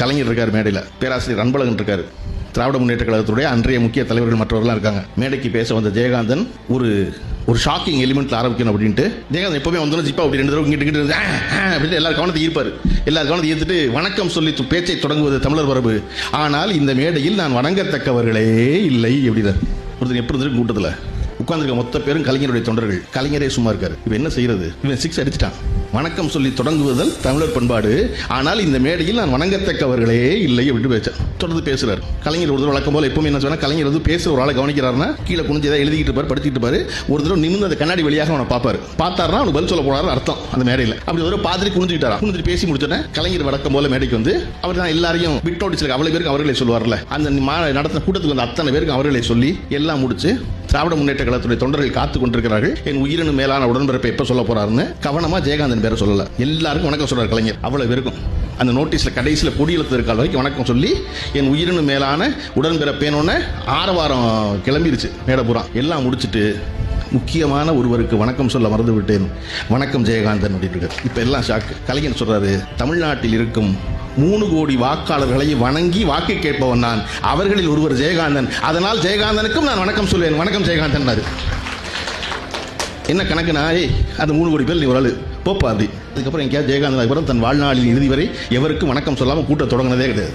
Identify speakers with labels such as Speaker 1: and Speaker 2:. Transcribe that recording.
Speaker 1: கலைஞர் இருக்கார் மேடையில் பேராசிரியர் அன்பழகன் இருக்கார். திராவிட முன்னேற்ற கழகத்துடைய அன்றைய முக்கிய தலைவர்கள் மற்றவர்கள்லாம் இருக்காங்க. மேடைக்கு பேச வந்த ஜெயகாந்தன் ஒரு ஒரு ஷாக்கிங் எலிமெண்ட்ல ஆரம்பிக்கணும் அப்படின்ட்டு ஜெயகாந்தன் எப்பவுமே வந்தோம் ஜிப்பா அப்படி ரெண்டு தடவை இங்கிட்டு இங்கிட்டு அப்படின்னு எல்லாரும் கவனத்தை ஈர்ப்பார். எல்லாரும் கவனத்தை ஈர்த்துட்டு வணக்கம் சொல்லி பேச்சை தொடங்குவது தமிழர் வரவு ஆனால் இந்த மேடையில் நான் வணங்கத்தக்கவர்களே இல்லை அப்படின்னாரு. ஒருத்தர் எப்படி இருந்திருக்கு கூட்டத்தில்? உட்காந்துருக்க மொத்த பேரும் கலைஞருடைய தொண்டர்கள். கலைஞரே சும்மா இருக்காரு. இவன் என்ன செய்யறது? இவன் சிக்ஸ் அடிச்சிட்டான். வணக்கம் சொல்லி தொடங்குவதல் தமிழர் பண்பாடு. ஆனால் இந்த மேடையில் நான் வணங்கத்தக்கவர்களே இல்லை அப்படின்னு பேச்சார் தொடர்ந்து பேசுறாரு. கலைஞர் ஒரு தடவை வழக்கம் போல எப்பவுமே என்ன சொன்னா கலைஞர் வந்து பேசுற ஒரு ஆளை கவனிக்கிறாருன்னா கீழே குனிஞ்சு ஏதாவது எழுதிக்கிட்டு இருப்பாரு படிச்சுட்டு இருப்பாரு. ஒரு தடவை நிமிர்ந்து அந்த கண்ணாடி வழியாக அவனை பார்ப்பாரு. பார்த்தாருன்னா அவனுக்கு பதில் சொல்ல போறாரு அர்த்தம் அந்த மேடையில். அப்படி ஒரு தடவை பார்த்துட்டு குனிஞ்சுக்கிட்டாரா? குனிஞ்சிட்டு பேசி முடிச்சோன்னே கலைஞர் வழக்கம் போல மேடைக்கு வந்து அவர் தான் எல்லாரையும் விட்டோடிச்சிருக்க அவ்வளவு பேருக்கு அவர்களே சொல்லுவார்ல. அந்த மா- நடத்தின கூட்டத்துக்கு வந்த அத்தனை பேருக்கு அவர்களே சொல்லி எல்லாம் முடிச்சு திராவிட முன்னேற்ற கழகத்துடைய தொண்டர்கள் காத்து கொண்டிருக்கிறார்கள். என் உயிரினு மேலான உடன்பிறப்பை எப்ப சொல்ல போறாருன்னு கவனமா ஜெயகாந்தன் பேரை சொல்லல. எல்லாருக்கும் வணக்கம் சொல்றாரு கலைஞர். அவ்வளவு இருக்கும். அந்த நோட்டீஸில் கடைசியில் கொடியெழுத்து இருக்கால் வரைக்கும் வணக்கம் சொல்லி என் உயிரினு மேலான உடன்பிறப்பேனோன்னு ஆரவாரம் கிளம்பிருச்சு மேடபுரம் எல்லாம் முடிச்சிட்டு முக்கியமான ஒருவருக்கு வணக்கம் சொல்ல மறந்து விட்டேன் வணக்கம் ஜெயகாந்தன் அப்படின்னு இருக்காரு இப்போ எல்லாம் ஷாக்கு கலைஞர் சொல்றாரு தமிழ்நாட்டில் இருக்கும் மூணு கோடி வாக்காளர்களை வணங்கி வாக்கு கேட்பவன் நான். அவர்களில் ஒருவர் ஜெயகாந்தன். அதனால் ஜெயகாந்தனுக்கும் நான் வணக்கம் சொல்வேன். வணக்கம் ஜெயகாந்தன் என்ன கணக்குனா ஏய் அந்த மூணு கோடி பேர் நீ ஒரு ஆள். போப்பா அப்படி. அதுக்கப்புறம் எங்கேயாவது ஜெயகாந்தன் அப்புறம் தன் வாழ்நாளின் இறுதி வரை எவருக்கும் வணக்கம் சொல்லாமல் கூட்ட தொடங்கினதே கிடையாது.